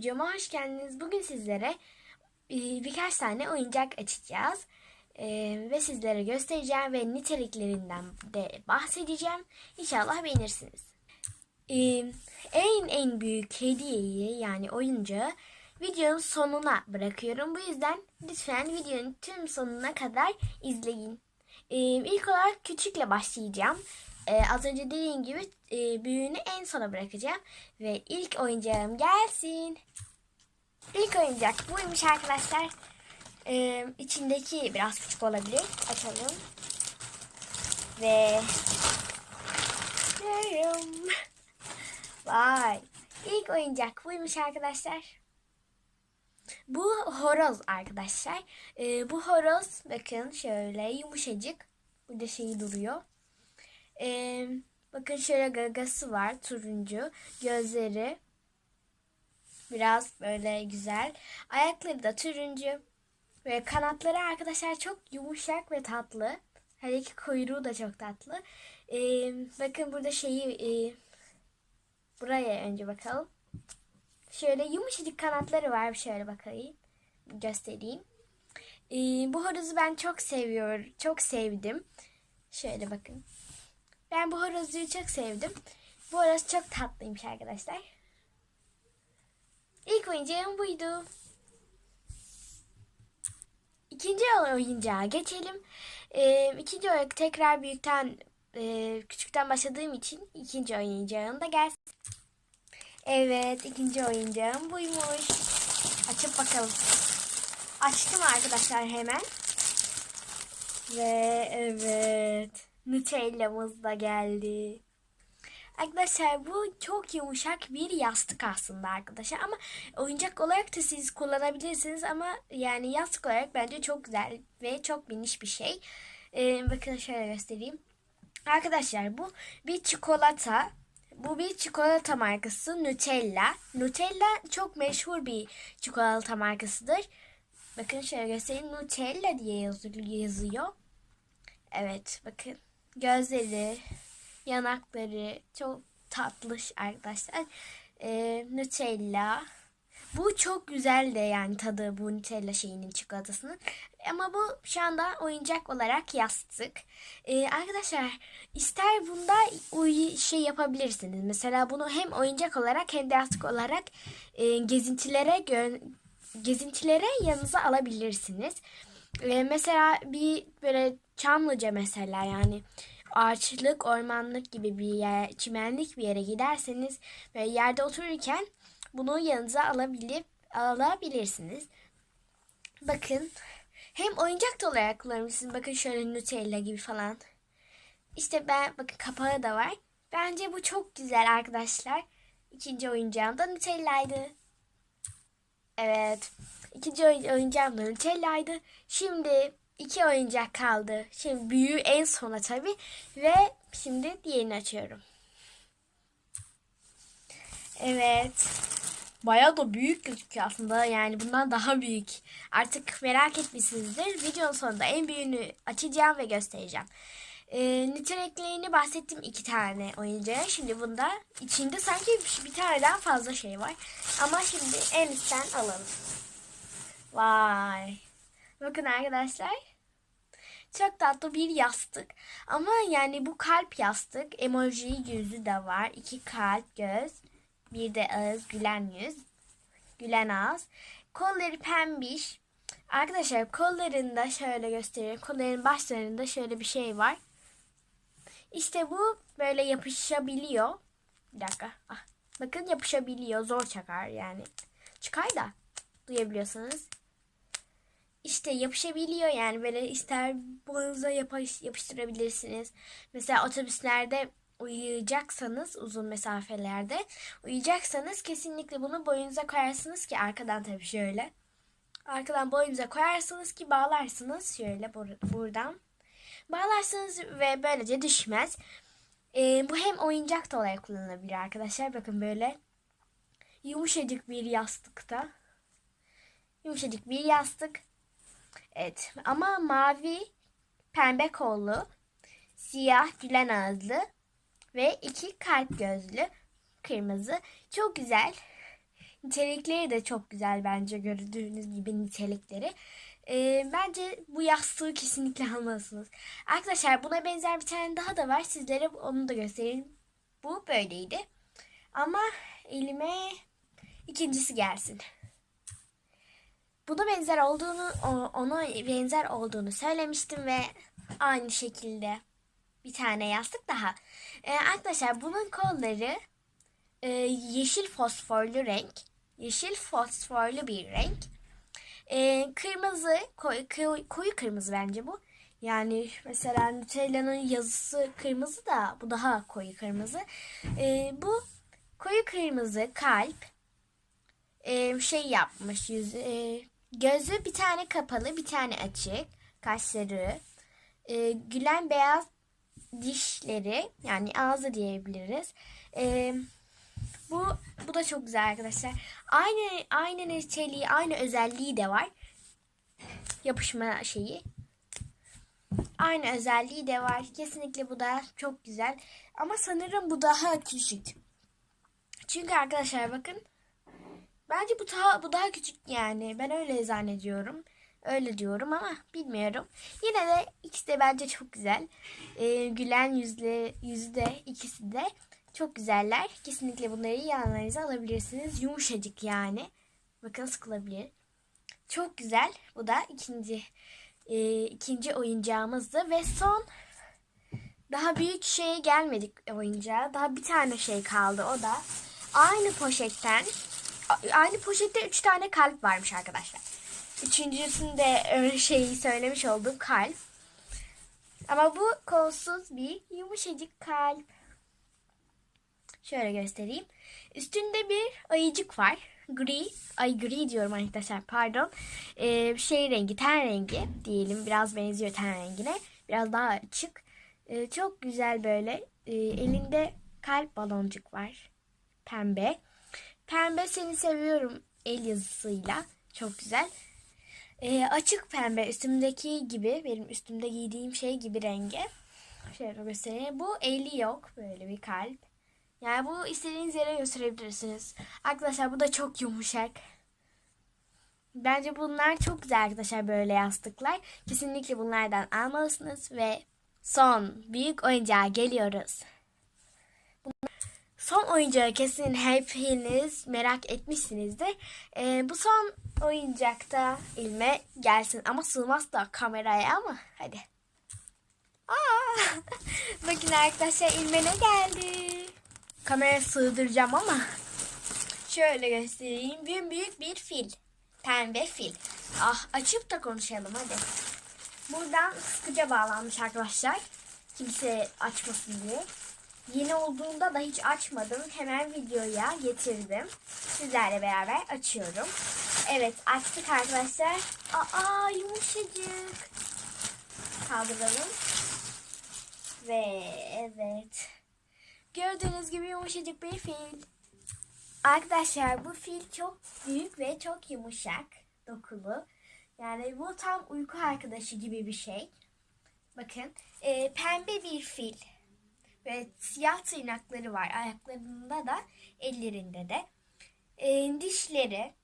videoma hoş geldiniz. Bugün sizlere e, birkaç tane oyuncak açacağız. E, ve sizlere göstereceğim ve niteliklerinden de bahsedeceğim. İnşallah beğenirsiniz. E, en en büyük hediyeyi yani oyuncağı videonun sonuna bırakıyorum. Bu yüzden lütfen videonun tüm sonuna kadar izleyin. İlk olarak küçükle başlayacağım. Ee, az önce dediğim gibi e, büyüğünü en sona bırakacağım. Ve ilk oyuncağım gelsin. İlk oyuncak buymuş arkadaşlar. Ee, içindeki biraz küçük olabilir. Açalım. Ve. Vay. İlk oyuncak buymuş arkadaşlar. Bu horoz arkadaşlar. Ee, bu horoz bakın şöyle yumuşacık. Burada şeyi duruyor. Ee, bakın şöyle gagası var turuncu. Gözleri biraz böyle güzel. Ayakları da turuncu. Ve kanatları arkadaşlar çok yumuşak ve tatlı. Her iki kuyruğu da çok tatlı. Ee, bakın burada şeyi e, buraya önce bakalım. Şöyle yumuşacık kanatları var. Şöyle bakayım. Göstereyim. Ee, bu horozu ben çok seviyorum. Çok sevdim. Şöyle bakın. Ben bu horozuyu çok sevdim. Bu horoz çok tatlıymış arkadaşlar. İlk oyuncağım buydu. İkinci oyuncağa geçelim. Ee, ikinci oyuncak tekrar büyükten e, küçükten başladığım için ikinci oyuncağım da gelsin. Evet ikinci oyuncağım buymuş. Açıp bakalım. Açtım arkadaşlar hemen. Ve evet. Nutella'mız da geldi. Arkadaşlar bu çok yumuşak bir yastık aslında arkadaşlar ama oyuncak olarak da siz kullanabilirsiniz ama yani yastık olarak bence çok güzel ve çok miniş bir şey. Ee, bakın şöyle göstereyim. Arkadaşlar bu bir çikolata. Bu bir çikolata markası Nutella. Nutella çok meşhur bir çikolata markasıdır. Bakın şöyle göstereyim. Nutella diye yazıyor. Evet bakın. Gözleri, yanakları çok tatlış arkadaşlar. Ee, Nutella. Bu çok güzel de yani tadı bu Nutella şeyinin çikolatasının. Ama bu şu anda oyuncak olarak yastık. Ee, arkadaşlar ister bunda uy şey yapabilirsiniz. Mesela bunu hem oyuncak olarak hem de yastık olarak e, gezintilere gezintilere yanınıza alabilirsiniz. Ee, mesela bir böyle Çamlıca mesela yani ağaçlık, ormanlık gibi bir yer, çimenlik bir yere giderseniz ve yerde otururken bunu yanınıza alabilip alabilirsiniz. Bakın hem oyuncak da olarak kullanabilirsiniz. Bakın şöyle Nutella gibi falan. İşte ben bakın kapağı da var. Bence bu çok güzel arkadaşlar. İkinci oyuncağım da Nutella'ydı. Evet. İkinci oyuncağım da Nutella'ydı. Şimdi iki oyuncak kaldı. Şimdi büyüğü en sona tabii. Ve şimdi diğerini açıyorum. Evet. Bayağı da büyük gözüküyor aslında. Yani bundan daha büyük. Artık merak etmişsinizdir. Videonun sonunda en büyüğünü açacağım ve göstereceğim. Ee, niteliklerini bahsettim iki tane oyuncağa. Şimdi bunda içinde sanki bir, bir tane daha fazla şey var. Ama şimdi en üstten alalım. Vay. Bakın arkadaşlar. Çok tatlı bir yastık. Ama yani bu kalp yastık. Emoji yüzü de var. İki kalp göz. Bir de ağız gülen yüz. Gülen ağız. Kolları pembiş. Arkadaşlar kollarında şöyle göstereyim. Kolların başlarında şöyle bir şey var. İşte bu böyle yapışabiliyor. Bir dakika. Ah, bakın yapışabiliyor. Zor çakar yani. Çıkar da duyabiliyorsanız. İşte yapışabiliyor yani böyle ister boyunuza yapış, yapıştırabilirsiniz. Mesela otobüslerde uyuyacaksanız uzun mesafelerde uyuyacaksanız kesinlikle bunu boyunuza koyarsınız ki arkadan tabii şöyle. Arkadan boyunuza koyarsınız ki bağlarsınız şöyle bur- buradan. Bağlarsınız ve böylece düşmez. Ee, bu hem oyuncak da olarak kullanılabilir arkadaşlar. Bakın böyle yumuşacık bir yastıkta. Yumuşacık bir yastık. Evet ama mavi pembe kollu, siyah gülen ağızlı ve iki kalp gözlü kırmızı. Çok güzel. Nitelikleri de çok güzel bence gördüğünüz gibi nitelikleri. Ee, bence bu yastığı kesinlikle almalısınız. Arkadaşlar buna benzer bir tane daha da var. Sizlere onu da göstereyim. Bu böyleydi. Ama elime ikincisi gelsin. Buna benzer olduğunu, ona benzer olduğunu söylemiştim ve aynı şekilde bir tane yastık daha. Ee, arkadaşlar bunun kolları e, yeşil fosforlu renk. Yeşil fosforlu bir renk. Ee, kırmızı, koyu, koyu, koyu kırmızı bence bu. Yani mesela Nutella'nın yazısı kırmızı da bu daha koyu kırmızı. Ee, bu koyu kırmızı kalp e, şey yapmış yüzü e, gözü bir tane kapalı bir tane açık kaşları e, gülen beyaz dişleri yani ağzı diyebiliriz. E, bu bu da çok güzel arkadaşlar. Aynı aynı niteliği, aynı özelliği de var. Yapışma şeyi. Aynı özelliği de var. Kesinlikle bu da çok güzel. Ama sanırım bu daha küçük. Çünkü arkadaşlar bakın. Bence bu daha bu daha küçük yani. Ben öyle zannediyorum. Öyle diyorum ama bilmiyorum. Yine de ikisi de bence çok güzel. Ee, gülen yüzle yüzü de ikisi de çok güzeller. Kesinlikle bunları yanlarınıza alabilirsiniz. Yumuşacık yani. Bakın sıkılabilir. Çok güzel. Bu da ikinci e, ikinci oyuncağımızdı ve son daha büyük şeye gelmedik oyuncağa. Daha bir tane şey kaldı o da. Aynı poşetten aynı poşette üç tane kalp varmış arkadaşlar. Üçüncüsünde öyle şeyi söylemiş oldum kalp. Ama bu kolsuz bir yumuşacık kalp. Şöyle göstereyim. Üstünde bir ayıcık var. Gri. Ay gri diyorum arkadaşlar pardon. Ee, şey rengi ten rengi diyelim. Biraz benziyor ten rengine. Biraz daha açık. Ee, çok güzel böyle. Ee, elinde kalp baloncuk var. Pembe. Pembe seni seviyorum el yazısıyla. Çok güzel. Ee, açık pembe üstümdeki gibi benim üstümde giydiğim şey gibi rengi. Şöyle göstereyim. Bu eli yok. Böyle bir kalp. Yani bu istediğiniz yere götürebilirsiniz. Arkadaşlar bu da çok yumuşak. Bence bunlar çok güzel arkadaşlar böyle yastıklar. Kesinlikle bunlardan almalısınız ve son büyük oyuncağa geliyoruz. Son oyuncağı kesin hepiniz merak etmişsinizdir. Ee, bu son oyuncakta ilme gelsin ama sığmaz da kameraya ama hadi. Aa! Bakın arkadaşlar ilme ne geldi? Kameraya sığdıracağım ama şöyle göstereyim. Bir büyük bir fil. Pembe fil. Ah açıp da konuşalım hadi. Buradan sıkıca bağlanmış arkadaşlar. Kimse açmasın diye. Yeni olduğunda da hiç açmadım. Hemen videoya getirdim. Sizlerle beraber açıyorum. Evet açtık arkadaşlar. Aa yumuşacık. Kaldıralım. Ve evet. Gördüğünüz gibi yumuşacık bir fil. Arkadaşlar bu fil çok büyük ve çok yumuşak dokulu. Yani bu tam uyku arkadaşı gibi bir şey. Bakın e, pembe bir fil ve siyah tırnakları var ayaklarında da ellerinde de. E, dişleri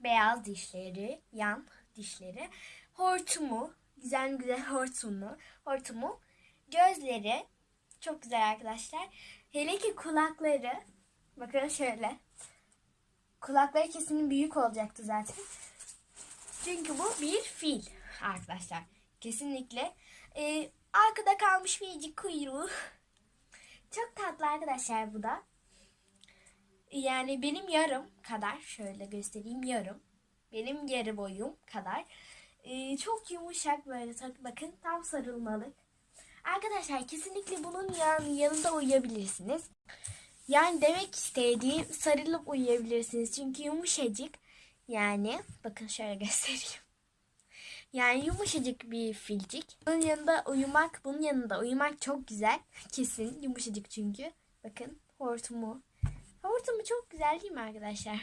beyaz dişleri yan dişleri hortumu güzel güzel hortumu hortumu gözleri çok güzel arkadaşlar. Hele ki kulakları bakın şöyle kulakları kesin büyük olacaktı zaten. Çünkü bu bir fil arkadaşlar. Kesinlikle. Ee, arkada kalmış minicik kuyruğu. Çok tatlı arkadaşlar bu da. Yani benim yarım kadar. Şöyle göstereyim yarım. Benim yarı boyum kadar. Ee, çok yumuşak böyle. Bakın tam sarılmalık. Arkadaşlar kesinlikle bunun yan, yanında uyuyabilirsiniz. Yani demek istediğim sarılıp uyuyabilirsiniz. Çünkü yumuşacık. Yani bakın şöyle göstereyim. Yani yumuşacık bir filcik. Bunun yanında uyumak, bunun yanında uyumak çok güzel. Kesin yumuşacık çünkü. Bakın hortumu. Hortumu çok güzel değil mi arkadaşlar?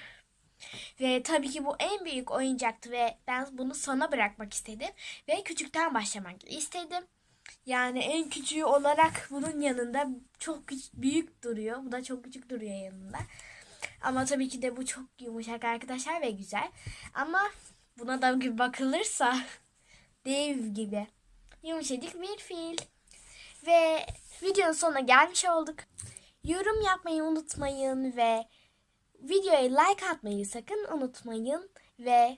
Ve tabii ki bu en büyük oyuncaktı ve ben bunu sona bırakmak istedim. Ve küçükten başlamak istedim. Yani en küçüğü olarak bunun yanında çok küç- büyük duruyor. Bu da çok küçük duruyor yanında. Ama tabii ki de bu çok yumuşak arkadaşlar ve güzel. Ama buna da bir bakılırsa dev gibi yumuşacık bir fil. Ve videonun sonuna gelmiş olduk. Yorum yapmayı unutmayın ve videoya like atmayı sakın unutmayın ve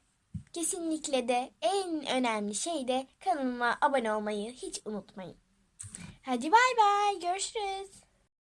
kesinlikle de en önemli şey de kanalıma abone olmayı hiç unutmayın. Hadi bay bay görüşürüz.